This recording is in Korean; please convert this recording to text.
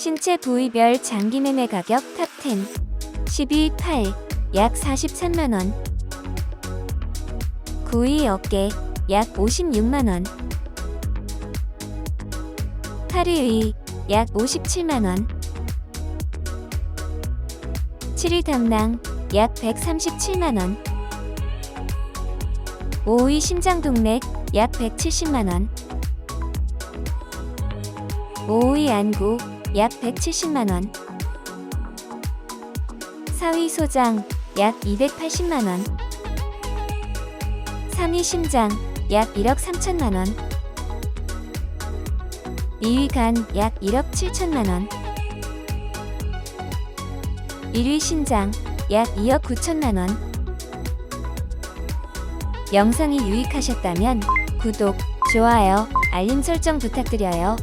신체 부위별 장기 매매 가격 탑10 12, 8, 약 43만원. 9위 어깨, 약 56만원. 8위 약 57만원. 7위 담낭, 약 137만원. 5위 심장동맥, 약 170만원. 5위 안구, 약 170만원. 4위 소장, 약 280만원. 3위 심장, 약 1억 3천만원. 2위 간, 약 1억 7천만원. 1위 신장, 약 2억 9천만원. 영상이 유익하셨다면 구독, 좋아요, 알림 설정 부탁드려요.